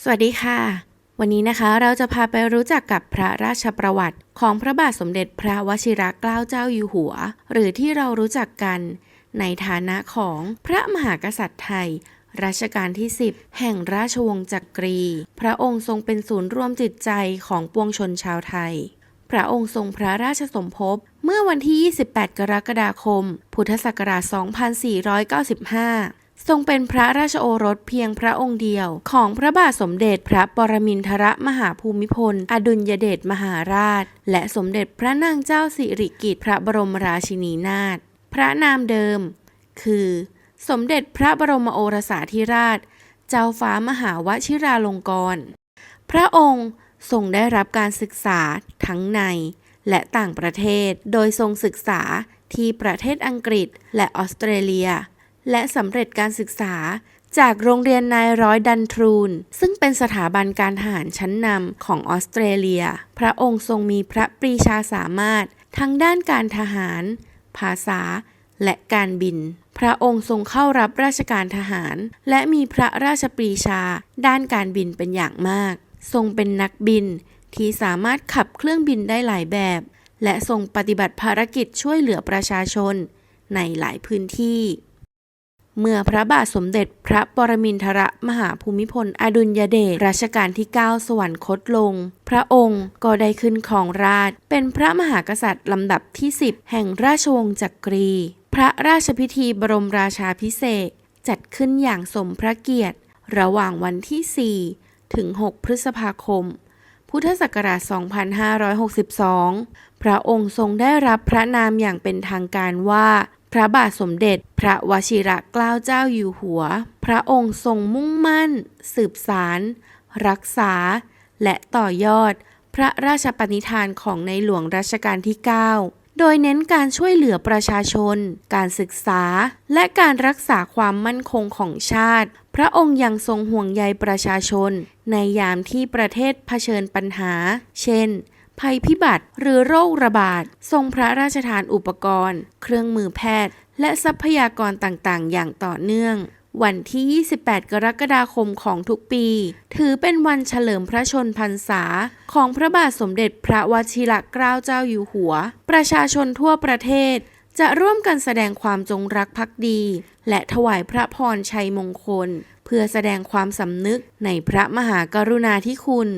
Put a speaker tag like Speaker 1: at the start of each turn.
Speaker 1: สวัสดีค่ะ วันนี้นะคะเราจะพาไปรู้จักกับพระราชประวัติของพระบาทสมเด็จพระวชิรเกล้าเจ้าอยู่หัว หรือที่เรารู้จักกัน ในฐานะของพระมหากษัตริย์ไทยรัชกาลที่ 10 แห่งราชวงศ์จักรี พระองค์ทรงเป็นศูนย์รวมจิตใจของปวงชนชาวไทย พระองค์ทรงพระราชสมภพเมื่อวันที่ 28 กรกฎาคม พุทธศักราช 2495 ทรงเป็นพระราชโอรสเพียงพระองค์เดียว ของพระบาทสมเด็จพระปรมินทรมหาภูมิพล อดุลยเดชมหาราช และสมเด็จพระนางเจ้าสิริกิติ์พระบรมราชินีนาถพระนามเดิม คือ สมเด็จพระบรมโอรสาธิราช เจ้าฟ้ามหาวชิราลงกรณ์พระองค์ทรงได้รับการศึกษาทั้งในและต่างประเทศ โดยทรงศึกษาที่ประเทศอังกฤษและออสเตรเลีย และสำเร็จการศึกษาจากโรงเรียนนายร้อยดันทรูน ซึ่งเป็นสถาบันการทหารชั้นนำของออสเตรเลีย พระองค์ทรงมีพระปรีชาสามารถ ทั้งด้านการทหาร ภาษา และการบิน พระองค์ทรงเข้ารับราชการทหาร และมีพระราชปรีชา ด้านการบินเป็นอย่างมาก ทรงเป็นนักบินที่สามารถขับเครื่องบินได้หลายแบบ และทรงปฏิบัติภารกิจช่วยเหลือประชาชนในหลายพื้นที่ เมื่อพระบาทสมเด็จพระปรมินทรมหาภูมิพล อดุลยเดชรัชกาลที่ 9 สวรรคตลง พระองค์ก็ได้ขึ้นครองราช เป็นพระมหากษัตริย์ลำดับที่ 10 แห่งราชวงศ์จักรี พระราชพิธีบรมราชาพิเศษจัดขึ้นอย่างสมพระเกียรติ ระหว่างวันที่ 4 ถึง 6 พฤษภาคม พุทธศักราช 2562 พระองค์ทรงได้รับพระนามอย่างเป็นทางการว่า พระบาทสมเด็จ พระวชิระเกล้าเจ้าอยู่หัว พระองค์ทรงมุ่งมั่น สืบสาร รักษา และต่อยอด พระราชปณิธานของในหลวงรัชกาลที่ 9 โดยเน้นการช่วยเหลือประชาชน การศึกษา และการรักษาความมั่นคงของชาติ พระองค์ยังทรงห่วงใยประชาชน ในยามที่ประเทศเผชิญปัญหา เช่น ภัยพิบัติ หรือโรคระบาด ทรงพระราชทานอุปกรณ์ เครื่องมือแพทย์ และทรัพยากรต่างๆ อย่างต่อเนื่อง วันที่ 28 กรกฎาคมของทุกปี ถือเป็นวันเฉลิมพระชนพรรษา ของพระบาทสมเด็จพระวชิรเกล้าเจ้าอยู่หัว ประชาชนทั่วประเทศจะร่วมกันแสดงความจงรักภักดี และถวายพระพรชัยมงคล เพื่อแสดงความสำนึกในพระมหากรุณาธิคุณ